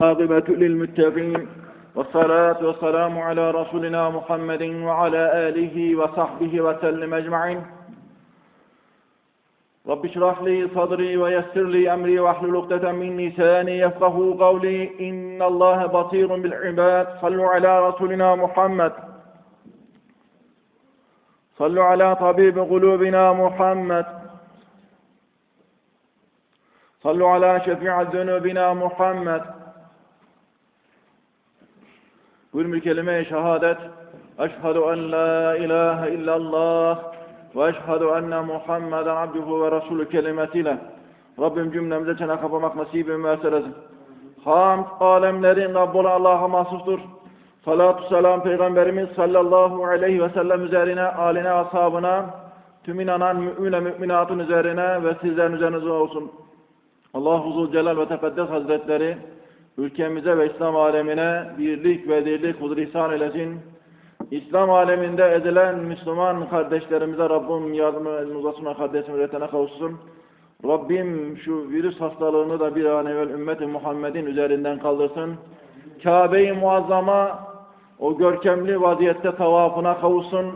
عاقبة للمتقين والصلاة والسلام على رسولنا محمد وعلى آله وصحبه وسلم أجمعين. رب اشرح لي صدري ويسر لي أمري واحلل عقدة من لساني يفقه قولي. إن الله بصير بالعباد. صلوا على رسولنا محمد. صلوا على طبيب قلوبنا محمد. صلوا على شفيع ذنوبنا محمد. Buyurun kelime-i şehadet. Eşhedü en la ilahe illallah ve eşhedü enne Muhammeden abduhu ve resulü kelimesiyle Rabbim cümlemize çene kapamak nasibim müessir etsin. Hamd alemlerin Rabbi olan Allah'a mahsustur. Salatu selam Peygamberimiz sallallahu aleyhi ve sellem üzerine, aline, ashabına, tüm inanan mümine müminatın üzerine ve sizlerin üzerinize olsun. Allah Huzul Celal ve Tekaddes Hazretleri ülkemize ve İslam alemine birlik ve dirlik huzur ihsan eylesin. İslam aleminde ezilen Müslüman kardeşlerimize Rabbim yardımı elini uzatsın kardeşim üretene kavuşsun. Rabbim şu virüs hastalığını da bir an evvel ümmeti Muhammed'in üzerinden kaldırsın. Kabe-i Muazzama o görkemli vaziyette tavafına kavuşsun.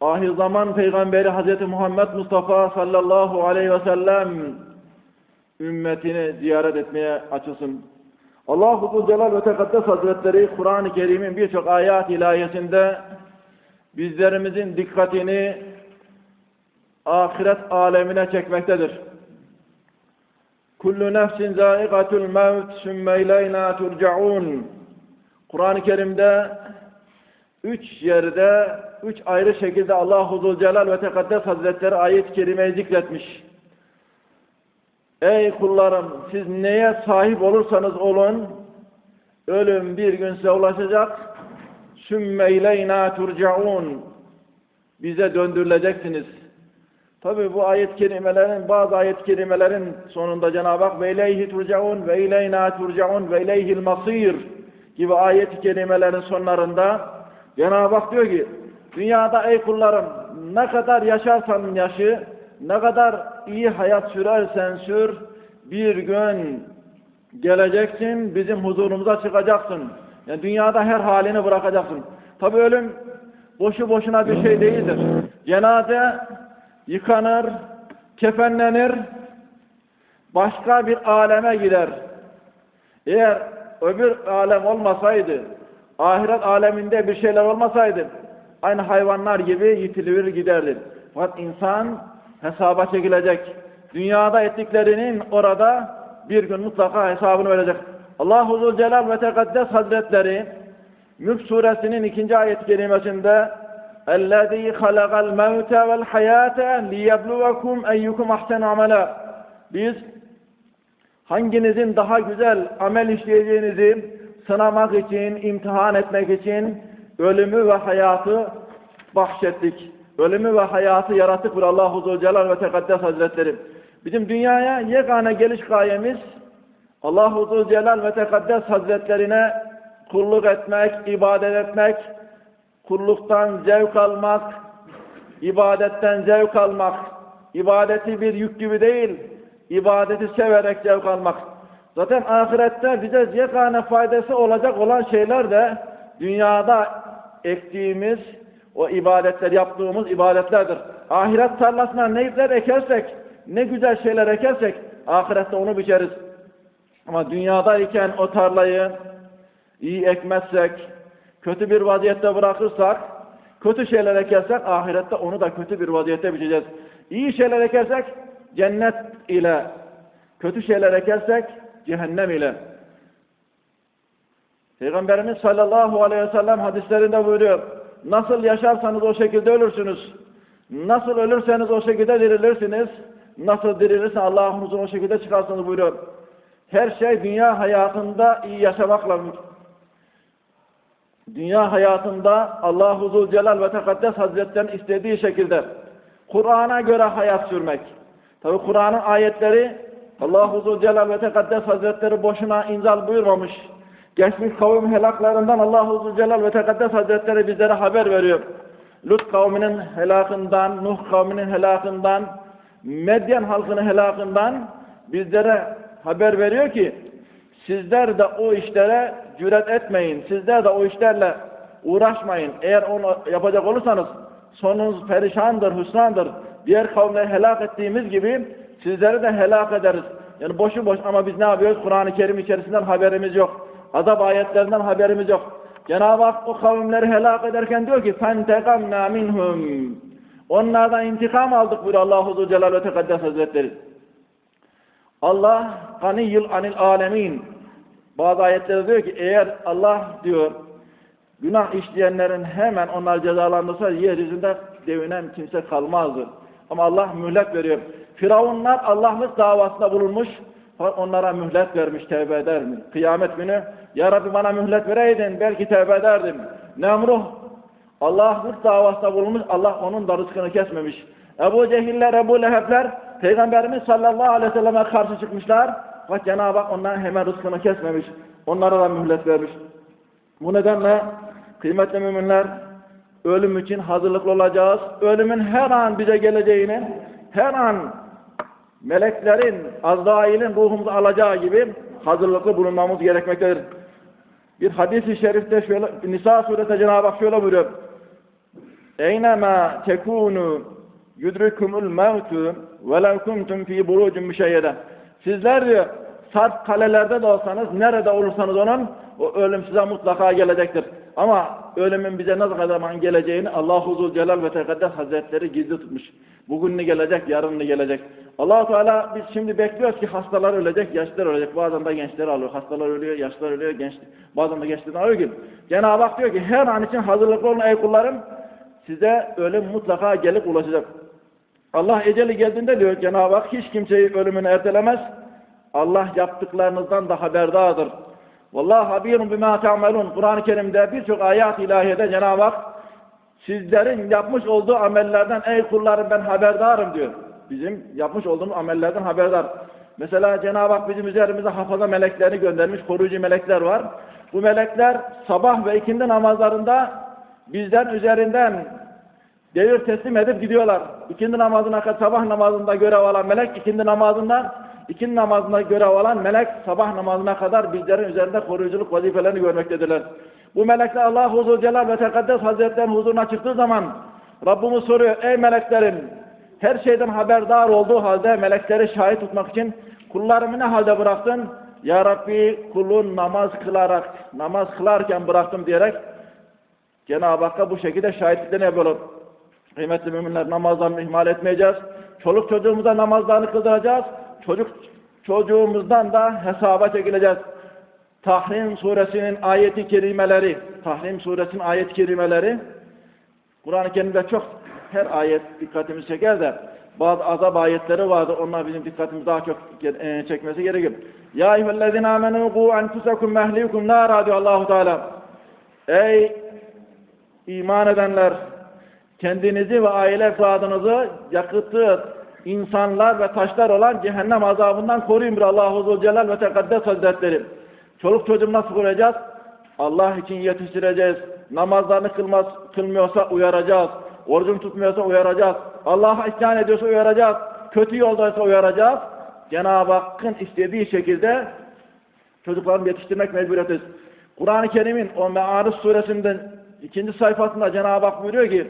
Ahir zaman Peygamberi Hazreti Muhammed Mustafa sallallahu aleyhi ve sellem ümmetini ziyaret etmeye açılsın. Allah-u Celal ve Tekaddes Hazretleri Kur'an-ı Kerim'in birçok ayat ilahiyesinde bizlerimizin dikkatini ahiret alemine çekmektedir. Kullu nefsin zâikatul mevt sümme ileyna turcaun. Kur'an-ı Kerim'de üç yerde, üç ayrı şekilde Allah-u Celal ve Tekaddes Hazretleri ayet-i kerimeyi zikretmiş. Ey kullarım siz neye sahip olursanız olun ölüm bir gün size ulaşacak. Sümme ileyna turcaun. Bize döndürüleceksiniz. Tabi bu ayet kelimelerin bazı ayet kelimelerin sonunda Cenab-ı Hak ve ileyhi turcaun ve ileyna turcaun ve ileyhil masir gibi ayet kelimelerin sonlarında Cenab-ı Hak diyor ki dünyada ey kullarım ne kadar yaşarsan yaşı ne kadar iyi hayat sürersen sür, bir gün geleceksin, bizim huzurumuza çıkacaksın. Yani dünyada her halini bırakacaksın. Tabi ölüm boşu boşuna bir şey değildir. Cenaze yıkanır, kefenlenir, başka bir aleme gider. Eğer öbür alem olmasaydı, ahiret aleminde bir şeyler olmasaydı, aynı hayvanlar gibi yitilir giderdi. Fakat insan hesaba çekilecek. Dünyada ettiklerinin orada bir gün mutlaka hesabını verecek. Allah-u Zülcelal ve Tekaddes Hazretleri Mülk suresinin ikinci ayet kelimesinde اَلَّذ۪ي خَلَقَ الْمَوْتَ وَالْحَيَاةَ لِيَبْلُوَكُمْ اَيُّكُمْ اَحْسَنُ عَمَلًا Biz hanginizin daha güzel amel işleyeceğinizi sınamak için, imtihan etmek için ölümü ve hayatı bahşettik ölümü ve hayatı yarattık bir Allah-u Zülcelal ve Tekaddes Hazretleri. Bizim dünyaya yegane geliş gayemiz Allah-u Zülcelal ve Tekaddes Hazretlerine kulluk etmek, ibadet etmek, kulluktan zevk almak, ibadetten zevk almak, ibadeti bir yük gibi değil, ibadeti severek zevk almak. Zaten ahirette bize yegane faydası olacak olan şeyler de dünyada ektiğimiz, o ibadetler yaptığımız ibadetlerdir. Ahiret tarlasına ne ekersek, ne güzel şeyler ekersek ahirette onu biçeriz. Ama dünyadayken o tarlayı iyi ekmezsek, kötü bir vaziyette bırakırsak, kötü şeyler ekersek ahirette onu da kötü bir vaziyette biçeceğiz. İyi şeyler ekersek cennet ile, kötü şeyler ekersek cehennem ile. Peygamberimiz sallallahu aleyhi ve sellem hadislerinde buyuruyor. Nasıl yaşarsanız o şekilde ölürsünüz. Nasıl ölürseniz o şekilde dirilirsiniz. Nasıl dirilirse Allah'ın o şekilde çıkarsınız buyuruyor. Her şey dünya hayatında iyi yaşamakla dünya hayatında Allah-u Zülcelal ve Tekaddes Hazretleri'nin istediği şekilde Kur'an'a göre hayat sürmek. Tabi Kur'an'ın ayetleri Allah-u Zülcelal ve Tekaddes Hazretleri boşuna inzal buyurmamış geçmiş kavim helaklarından Allah-u ve Tekaddes Hazretleri bizlere haber veriyor. Lut kavminin helakından, Nuh kavminin helakından, Medyen halkının helakından bizlere haber veriyor ki Sizler de o işlere cüret etmeyin. Sizler de o işlerle uğraşmayın. Eğer onu yapacak olursanız sonunuz perişandır, hüsrandır. Diğer kavimleri helak ettiğimiz gibi sizleri de helak ederiz. Yani boşu boş ama biz ne yapıyoruz? Kur'an-ı Kerim içerisinden haberimiz yok. Azap ayetlerinden haberimiz yok. Cenab-ı Hak o kavimleri helak ederken diyor ki فَانْتَقَمْنَا مِنْهُمْ Onlardan intikam aldık buyuruyor Allah-u Zülcelal ve Tekaddes Hazretleri. Allah ganiyyul anil alemin. Bazı ayetlerde diyor ki eğer Allah diyor günah işleyenlerin hemen onlar cezalandırsa yeryüzünde devinen kimse kalmazdı. Ama Allah mühlet veriyor. Firavunlar Allah'lık davasında bulunmuş. Onlara mühlet vermiş tevbe eder mi? Kıyamet günü Ya Rabbi bana mühlet vereydin belki tevbe ederdim. Nemruh Allah'lık davasında bulunmuş. Allah onun da rızkını kesmemiş. Ebu Cehiller, Ebu Lehebler Peygamberimiz sallallahu aleyhi ve selleme karşı çıkmışlar. Fakat Cenab-ı Hak onların hemen rızkını kesmemiş. Onlara da mühlet vermiş. Bu nedenle kıymetli müminler ölüm için hazırlıklı olacağız. Ölümün her an bize geleceğini, her an meleklerin, Azrail'in ruhumuzu alacağı gibi hazırlıklı bulunmamız gerekmektedir. Bir hadis-i şerifte şöyle, Nisa suresi Cenab-ı Hak şöyle buyuruyor. Eynema tekunu yudrikumul mevtu ve lev kuntum fi burucun müşeyyede. Sizler diyor sarp kalelerde de olsanız, nerede olursanız onun, o ölüm size mutlaka gelecektir. Ama ölümün bize ne zaman geleceğini Allah-u Zülcelal ve Tekaddes Hazretleri gizli tutmuş. Bugün ne gelecek, yarın ne gelecek. Allah Teala biz şimdi bekliyoruz ki hastalar ölecek, yaşlılar ölecek. Bazen de gençler alıyor. Hastalar ölüyor, yaşlılar ölüyor, genç, bazen de gençler alıyor ki. Cenab-ı Hak diyor ki her an için hazırlıklı olun ey kullarım. Size ölüm mutlaka gelip ulaşacak. Allah eceli geldiğinde diyor Cenab-ı Hak hiç kimseyi ölümünü ertelemez. Allah yaptıklarınızdan da haberdardır. Vallahi habirun bima ta'melun. Kur'an-ı Kerim'de birçok ayat ilahiyede Cenab-ı Hak sizlerin yapmış olduğu amellerden ey kullarım ben haberdarım diyor. Bizim yapmış olduğumuz amellerden haberdar. Mesela Cenab-ı Hak bizim üzerimize hafaza meleklerini göndermiş, koruyucu melekler var. Bu melekler sabah ve ikindi namazlarında bizden üzerinden devir teslim edip gidiyorlar. İkindi namazına kadar sabah namazında görev alan melek, ikindi namazından ikindi namazında görev alan melek sabah namazına kadar bizlerin üzerinde koruyuculuk vazifelerini görmektedirler. Bu melekler Allah Huzur Celal ve Tekaddes Hazretleri'nin huzuruna çıktığı zaman Rabbimiz soruyor ey meleklerim her şeyden haberdar olduğu halde melekleri şahit tutmak için kullarımı ne halde bıraktın? Ya Rabbi kulun namaz kılarak, namaz kılarken bıraktım diyerek Cenab-ı Hakk'a bu şekilde şahitliklerini yapıyorlar. Kıymetli müminler namazlarını ihmal etmeyeceğiz. Çoluk çocuğumuza namazlarını kıldıracağız. Çocuk çocuğumuzdan da hesaba çekileceğiz. Tahrim suresinin ayeti kerimeleri, Tahrim suresinin ayet kerimeleri Kur'an-ı Kerim'de çok her ayet dikkatimizi çeker de bazı azap ayetleri vardır. Onlar bizim dikkatimizi daha çok e, çekmesi gerekir. Ya eyyühellezine amenu ku enfusakum mehlikum nara diyor Allahu Teala. Ey iman edenler kendinizi ve aile efradınızı yakıtı insanlar ve taşlar olan cehennem azabından koruyun bir Allah-u Zülcelal ve Tekaddes Hazretleri. Çoluk çocuğu nasıl koruyacağız? Allah için yetiştireceğiz. Namazlarını kılmaz, kılmıyorsa uyaracağız. Orucunu tutmuyorsa uyaracağız. Allah'a isyan ediyorsa uyaracağız. Kötü yoldaysa uyaracağız. Cenab-ı Hakk'ın istediği şekilde çocuklarını yetiştirmek mecburiyetiz. Kur'an-ı Kerim'in o Me'arif suresinden ikinci sayfasında Cenab-ı Hak buyuruyor ki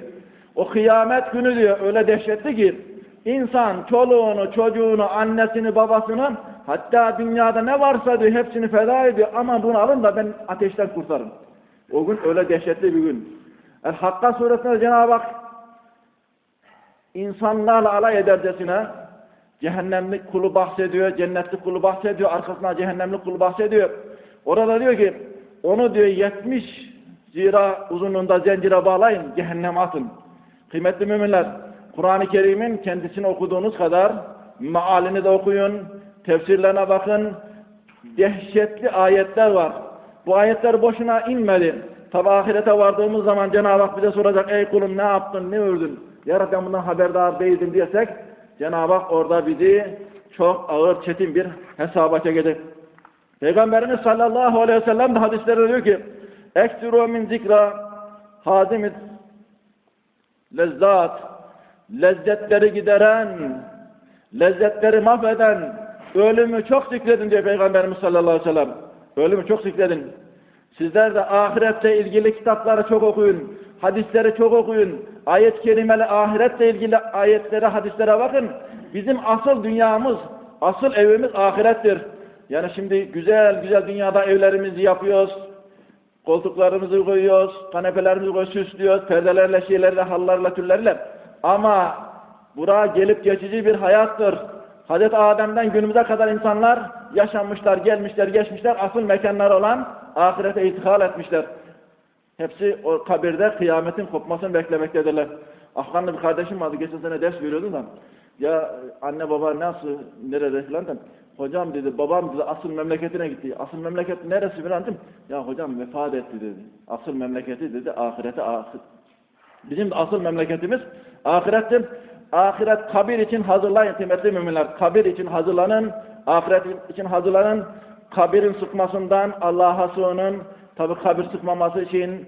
o kıyamet günü diyor öyle dehşetli ki insan çoluğunu, çocuğunu, annesini, babasını hatta dünyada ne varsa diyor hepsini feda ediyor ama bunu alın da ben ateşten kurtarın. O gün öyle dehşetli bir gün. El-Hakka suresinde Cenab-ı Hak insanlarla alay edercesine cehennemlik kulu bahsediyor, cennetlik kulu bahsediyor, arkasına cehennemlik kulu bahsediyor. Orada diyor ki onu diyor 70 zira uzunluğunda zincire bağlayın, cehenneme atın. Kıymetli müminler, Kur'an-ı Kerim'in kendisini okuduğunuz kadar mealini de okuyun, tefsirlerine bakın. Dehşetli ayetler var. Bu ayetler boşuna inmedi. Tabi ahirete vardığımız zaman Cenab-ı Hak bize soracak, ey kulum ne yaptın, ne ördün? Ya Rabbi bundan haberdar değildim diyesek, Cenab-ı Hak orada bizi çok ağır, çetin bir hesaba çekecek. Peygamberimiz sallallahu aleyhi ve sellem de hadislerde diyor ki, Ektiru min zikra hazimit lezzat, lezzetleri gideren, lezzetleri mahveden, ölümü çok zikredin diyor Peygamberimiz sallallahu aleyhi ve sellem. Ölümü çok zikredin. Sizler de ahirette ilgili kitapları çok okuyun. Hadisleri çok okuyun. Ayet-i kerimeli ahiretle ilgili ayetlere, hadislere bakın. Bizim asıl dünyamız, asıl evimiz ahirettir. Yani şimdi güzel güzel dünyada evlerimizi yapıyoruz. Koltuklarımızı koyuyoruz, kanepelerimizi koyuyoruz, süslüyoruz, perdelerle, şeylerle, hallarla, türlerle. Ama bura gelip geçici bir hayattır. Hazreti Adem'den günümüze kadar insanlar yaşanmışlar, gelmişler, geçmişler, asıl mekanları olan ahirete itikal etmişler. Hepsi o kabirde kıyametin kopmasını beklemektedirler. Afganlı bir kardeşim vardı, geçen sene ders veriyordu da. Ya anne baba nasıl, nerede falan da. Hocam dedi, babam dedi asıl memleketine gitti. Asıl memleket neresi falan dedim. Ya hocam vefat etti dedi. Asıl memleketi dedi, ahirete ahir. Bizim asıl memleketimiz ahirettir. Ahiret kabir için hazırlayın kıymetli müminler. Kabir için hazırlanın, ahiret için hazırlanın. Kabirin sıkmasından Allah'a sığının. Tabi kabir sıkmaması için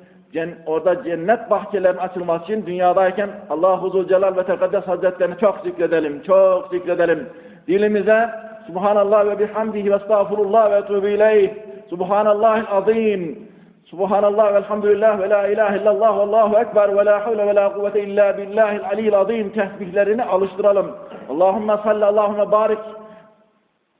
orada cennet bahçelerinin açılması için dünyadayken Allah-u Zülcelal ve Tekaddes Hazretlerini çok zikredelim, çok zikredelim. Dilimize Subhanallah ve bihamdihi ve estağfurullah ve etubu ileyh. Subhanallahil azim. Subhanallah ve elhamdülillah ve la ilahe illallah ve allahu ekber ve la havle ve la kuvvete illa billahil aliyyil azim tesbihlerini alıştıralım. Allahümme salli Allahümme barik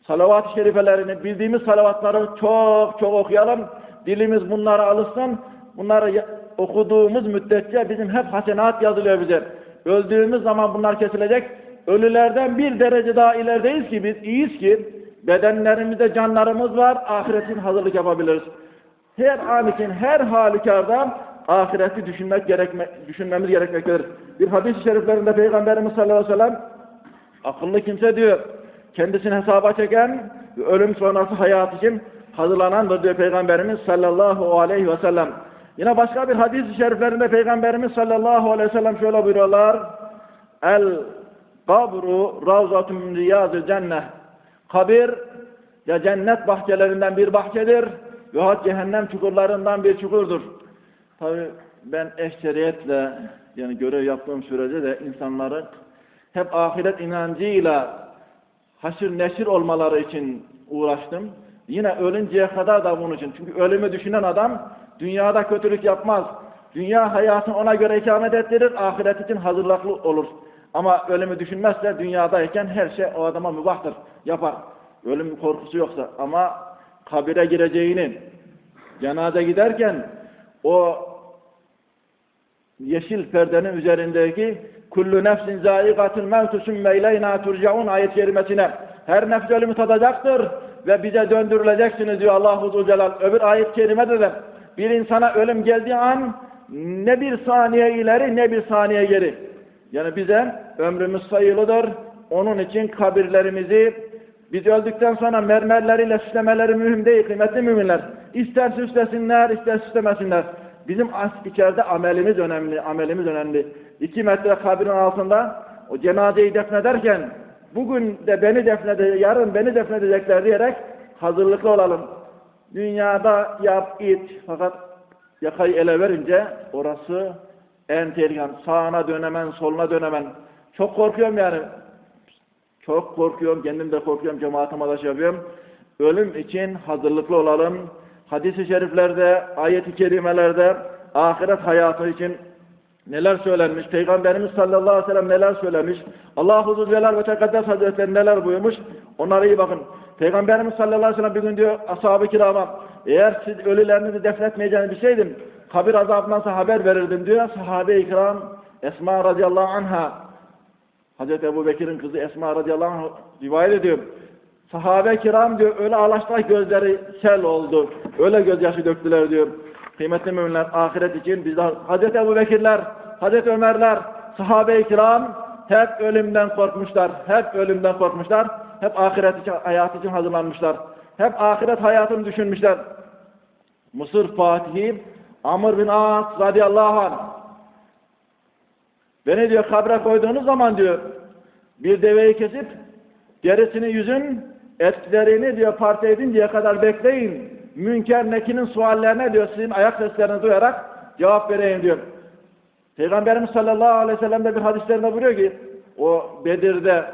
salavat-ı şerifelerini bildiğimiz salavatları çok çok okuyalım. Dilimiz bunlara alışsın. Bunları okuduğumuz müddetçe bizim hep hasenat yazılıyor bize. Öldüğümüz zaman bunlar kesilecek. Ölülerden bir derece daha ilerideyiz ki biz iyiyiz ki bedenlerimizde canlarımız var. Ahiretin hazırlık yapabiliriz her an için her halükarda ahireti düşünmek gerekme, düşünmemiz gerekmektedir. Bir hadis-i şeriflerinde Peygamberimiz sallallahu aleyhi ve sellem akıllı kimse diyor kendisini hesaba çeken ölüm sonrası hayat için hazırlanandır diyor Peygamberimiz sallallahu aleyhi ve sellem. Yine başka bir hadis-i şeriflerinde Peygamberimiz sallallahu aleyhi ve sellem şöyle buyuruyorlar. El kabru ravzatun min riyazil cennet. Kabir ya cennet bahçelerinden bir bahçedir veyahut cehennem çukurlarından bir çukurdur. Tabi ben eşceriyetle yani görev yaptığım sürece de insanların hep ahiret inancıyla haşır neşir olmaları için uğraştım. Yine ölünceye kadar da bunun için. Çünkü ölümü düşünen adam dünyada kötülük yapmaz. Dünya hayatını ona göre ikamet ettirir, ahiret için hazırlıklı olur. Ama ölümü düşünmezse dünyadayken her şey o adama mübahtır, yapar. Ölüm korkusu yoksa ama kabire gireceğini, cenaze giderken o yeşil perdenin üzerindeki kullu nefsin zâikatul mevtu sümme ileyna turcaun ayet kerimesine her nefs ölümü tadacaktır ve bize döndürüleceksiniz diyor Allahu Zülcelal. Öbür ayet kerimede de bir insana ölüm geldiği an ne bir saniye ileri ne bir saniye geri. Yani bize ömrümüz sayılıdır. Onun için kabirlerimizi biz öldükten sonra mermerleriyle süslemeleri mühim değil kıymetli müminler. İster süslesinler, ister süslemesinler. Bizim içeride amelimiz önemli, amelimiz önemli. İki metre kabirin altında o cenazeyi defnederken bugün de beni defnedecek, yarın beni defnedecekler diyerek hazırlıklı olalım. Dünyada yap it fakat yakayı ele verince orası en tehlikeli. Sağına dönemen, soluna dönemen. Çok korkuyorum yani. Çok korkuyorum, kendim de korkuyorum, cemaatime de şey yapıyorum. Ölüm için hazırlıklı olalım. Hadis-i şeriflerde, ayet-i kerimelerde ahiret hayatı için neler söylenmiş, Peygamberimiz sallallahu aleyhi ve sellem neler söylemiş, Allah-u Zülcelal ve Tekaddes Hazretleri neler buyurmuş, onlara iyi bakın. Peygamberimiz sallallahu aleyhi ve sellem bir gün diyor ashab-ı kirama, eğer siz ölülerinizi defnetmeyeceğini bilseydim, kabir azabından haber verirdim diyor. Sahabe-i kiram, Esma radıyallahu anha, Hazreti Ebu Bekir'in kızı Esma radıyallahu anh rivayet ediyor. Sahabe kiram diyor öyle ağlaştılar gözleri sel oldu. Öyle gözyaşı döktüler diyor. Kıymetli müminler ahiret için biz de Hazreti Ebu Bekirler, Hazreti Ömerler, sahabe-i kiram hep ölümden korkmuşlar. Hep ölümden korkmuşlar. Hep ahiret için, hayat için hazırlanmışlar. Hep ahiret hayatını düşünmüşler. Mısır Fatihi Amr bin As radıyallahu anh Beni diyor kabre koyduğunuz zaman diyor bir deveyi kesip derisini yüzün etlerini diyor parça edinceye kadar bekleyin. Münker nekinin suallerine diyor sizin ayak seslerini duyarak cevap vereyim diyor. Peygamberimiz sallallahu aleyhi ve sellem de bir hadislerinde buyuruyor ki o Bedir'de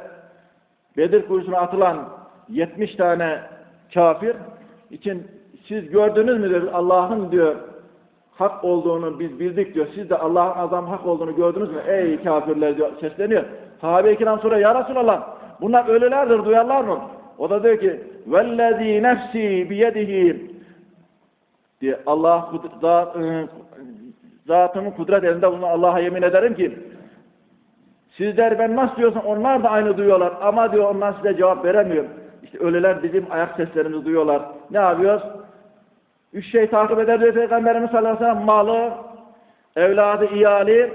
Bedir kuyusuna atılan 70 tane kafir için siz gördünüz mü diyor Allah'ın diyor hak olduğunu biz bildik diyor. Siz de Allah'ın azam hak olduğunu gördünüz mü? Ey kafirler diyor sesleniyor. Sahabe-i kiram sonra ya Resulallah bunlar ölülerdir duyarlar mı? O da diyor ki vellezî nefsî biyedihi diye Allah kud- zat, ıı, zatımın kudret elinde bulunan Allah'a yemin ederim ki sizler ben nasıl diyorsam onlar da aynı duyuyorlar ama diyor onlar size cevap veremiyor. İşte ölüler bizim ayak seslerimizi duyuyorlar. Ne yapıyoruz? Üç şey takip eder diyor Peygamberimiz sallallahu aleyhi ve sellem. Malı, evladı, iyali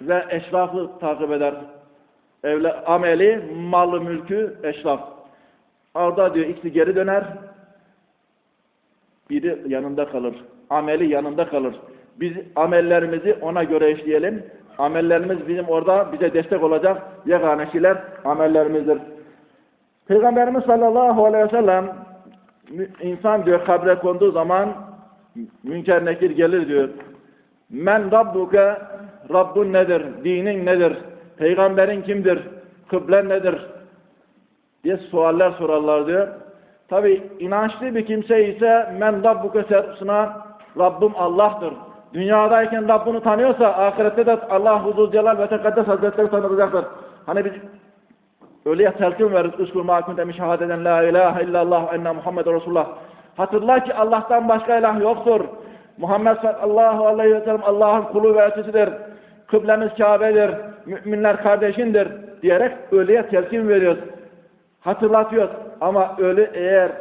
ve eşrafı takip eder. Evla, ameli, malı, mülkü, eşraf. Orada diyor ikisi geri döner. Biri yanında kalır. Ameli yanında kalır. Biz amellerimizi ona göre işleyelim. Amellerimiz bizim orada bize destek olacak yegane şeyler amellerimizdir. Peygamberimiz sallallahu aleyhi ve sellem insan diyor kabre konduğu zaman münker nekir gelir diyor. Men rabbuke Rabbun nedir? Dinin nedir? Peygamberin kimdir? Kıblen nedir? diye sualler sorarlar diyor. Tabi inançlı bir kimse ise men rabbuke sorusuna Rabbim Allah'tır. Dünyadayken Rabbini tanıyorsa ahirette de Allah Huzur Celal ve Tekaddes Hazretleri tanıtacaktır. Hani biz Öyle telkin veririz. Üskul ma kunte min şehadeten la ilahe illallah enne Muhammed Resulullah. Hatırla ki Allah'tan başka ilah yoktur. Muhammed sallallahu aleyhi ve sellem Allah'ın kulu ve elçisidir. Kıblemiz Kabe'dir. Müminler kardeşindir. Diyerek ölüye telkin veriyoruz. Hatırlatıyoruz. Ama ölü eğer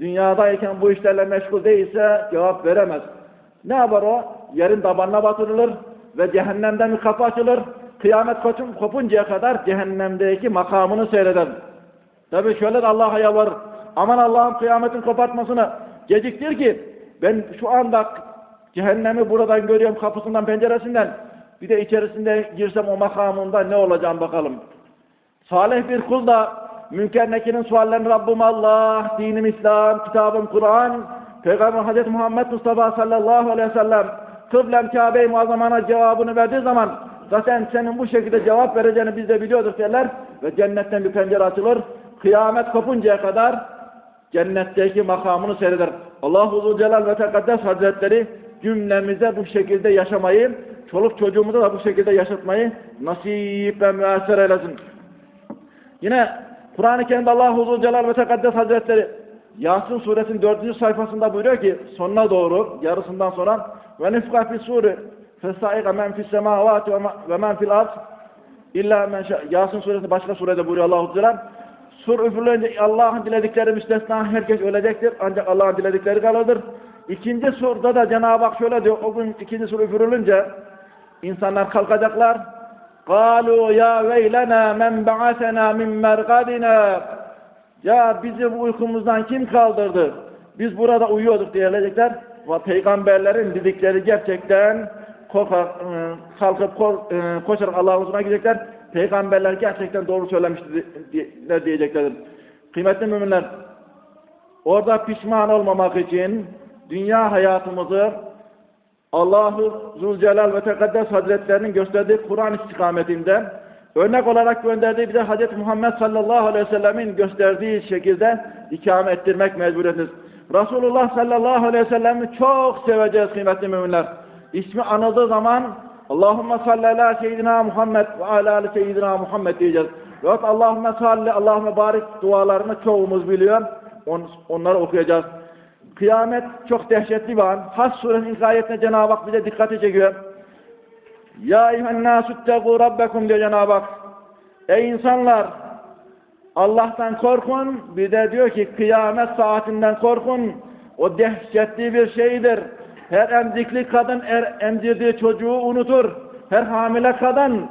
dünyadayken bu işlerle meşgul değilse cevap veremez. Ne yapar o? Yerin tabanına batırılır ve cehennemden bir kapı açılır. Kıyamet kopuncaya kadar cehennemdeki makamını seyreder. Tabi şöyle de Allah'a yalvarır. Aman Allah'ım kıyametin kopartmasını geciktir ki ben şu anda cehennemi buradan görüyorum kapısından penceresinden. Bir de içerisinde girsem o makamında ne olacağım bakalım. Salih bir kul da Münker Nekir'in suallerini Rabbim Allah, dinim İslam, kitabım Kur'an, Peygamber Hazreti Muhammed Mustafa sallallahu aleyhi ve sellem kıblem Kabe-i Muazzama'na cevabını verdiği zaman zaten senin bu şekilde cevap vereceğini biz de biliyorduk derler ve cennetten bir pencere açılır. Kıyamet kopuncaya kadar cennetteki makamını seyreder. Allah-u Celal ve Tekaddes Hazretleri cümlemize bu şekilde yaşamayı, çoluk çocuğumuza da bu şekilde yaşatmayı nasip ve müessir eylesin. Yine Kur'an-ı Kerim'de Allah Huzur Celal ve Tekaddes Hazretleri Yasin suresinin dördüncü sayfasında buyuruyor ki sonuna doğru yarısından sonra ve nifka fi suri fesaiqa men fis semavati ve men fil ard illa men Yasin suresi başka surede buyuruyor Allah Celal sur üfürülünce Allah'ın diledikleri müstesna herkes ölecektir ancak Allah'ın diledikleri kalırdır. İkinci surda da Cenab-ı Hak şöyle diyor o gün ikinci sur üfürülünce insanlar kalkacaklar قالوا يا ويلنا من بعثنا من مرقدنا Ya bizi bu uykumuzdan kim kaldırdı? Biz burada uyuyorduk diyelecekler. Ve peygamberlerin dedikleri gerçekten korkar, ıı, kalkıp kor, ıı, koşarak Allah'ın huzuruna gidecekler. Peygamberler gerçekten doğru söylemişler diyeceklerdir. Kıymetli müminler, orada pişman olmamak için dünya hayatımızı Allah-u Zülcelal ve Tekaddes Hazretlerinin gösterdiği Kur'an istikametinde örnek olarak gönderdiği bize Hz. Muhammed sallallahu aleyhi ve sellemin gösterdiği şekilde ikame ettirmek mecburiyetindeyiz. Resulullah sallallahu aleyhi ve sellem'i çok seveceğiz kıymetli müminler. İsmi anıldığı zaman Allahümme salli ala seyyidina Muhammed ve ala ali seyyidina Muhammed diyeceğiz. Veyahut Allahümme salli, Allahümme barik dualarını çoğumuz biliyor. On, onları okuyacağız. Kıyamet çok dehşetli bir an. Has suresinin ilk Cenab-ı Hak bize dikkati çekiyor. Ya eyyühen nâsüttegû rabbekum diyor Cenab-ı Hak. Ey insanlar! Allah'tan korkun. Bir de diyor ki kıyamet saatinden korkun. O dehşetli bir şeydir. Her emzikli kadın er, emzirdiği çocuğu unutur. Her hamile kadın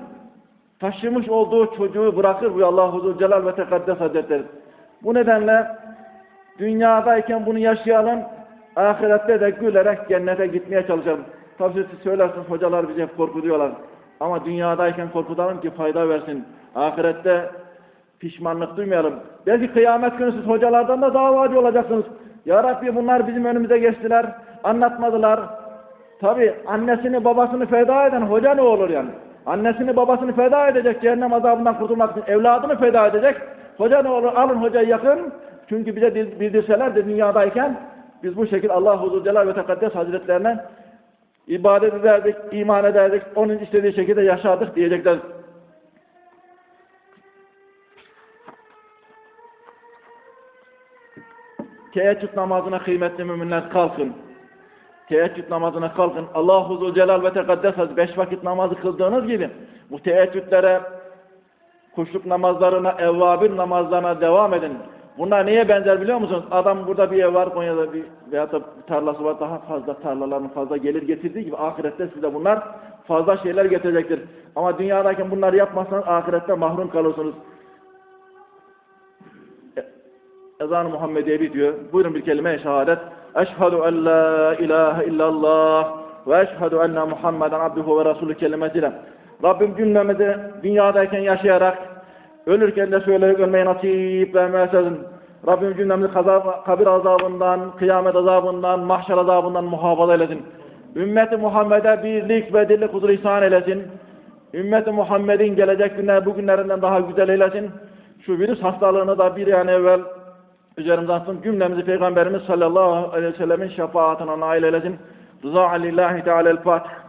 taşımış olduğu çocuğu bırakır. Bu Allah Huzur Celal ve Tekaddes Hazretleri. Bu nedenle dünyadayken bunu yaşayalım. Ahirette de gülerek cennete gitmeye çalışalım. Tabii siz söylersiniz hocalar bizi hep korkutuyorlar. Ama dünyadayken korkutalım ki fayda versin. Ahirette pişmanlık duymayalım. Belki kıyamet günü siz hocalardan da davacı olacaksınız. Ya Rabbi bunlar bizim önümüze geçtiler, anlatmadılar. Tabi annesini babasını feda eden hoca ne olur yani? Annesini babasını feda edecek, cehennem azabından kurtulmak için evladını feda edecek. Hoca ne olur? Alın hocayı yakın. Çünkü bize bildirseler de dünyadayken Biz bu şekilde Allah Huzur Celal ve Tekaddes Hazretlerine ibadet ederdik, iman ederdik, onun istediği şekilde yaşardık diyecekler. Teheccüd namazına kıymetli müminler kalkın. Teheccüd namazına kalkın. Allah Huzur Celal ve Tekaddes Hazretleri beş vakit namazı kıldığınız gibi bu teheccüdlere, kuşluk namazlarına, evvabin namazlarına devam edin. Bunlar neye benzer biliyor musunuz? Adam burada bir ev var, Konya'da bir veya da bir tarlası var, daha fazla tarlaların fazla gelir getirdiği gibi ahirette size bunlar fazla şeyler getirecektir. Ama dünyadayken bunları yapmazsanız ahirette mahrum kalırsınız. Ezan-ı Muhammediye bitiyor. Buyurun bir kelime-i şehadet. Eşhedü en la ilahe illallah ve eşhedü enne Muhammeden abduhu ve resulü kelimesiyle. Rabbim cümlemizi dünyadayken yaşayarak ölürken de söyleyip ölmeyi nasip vermesin. Rabbim cümlemizi kazab, kabir azabından, kıyamet azabından, mahşer azabından muhafaza eylesin. Ümmeti Muhammed'e birlik ve dirlik huzur ihsan eylesin. Ümmeti Muhammed'in gelecek günler bugünlerinden daha güzel eylesin. Şu virüs hastalığını da bir an evvel üzerimize atsın. Cümlemizi Peygamberimiz sallallahu aleyhi ve sellemin şefaatine nail eylesin. Rıza lillahi teala'l-Fatiha.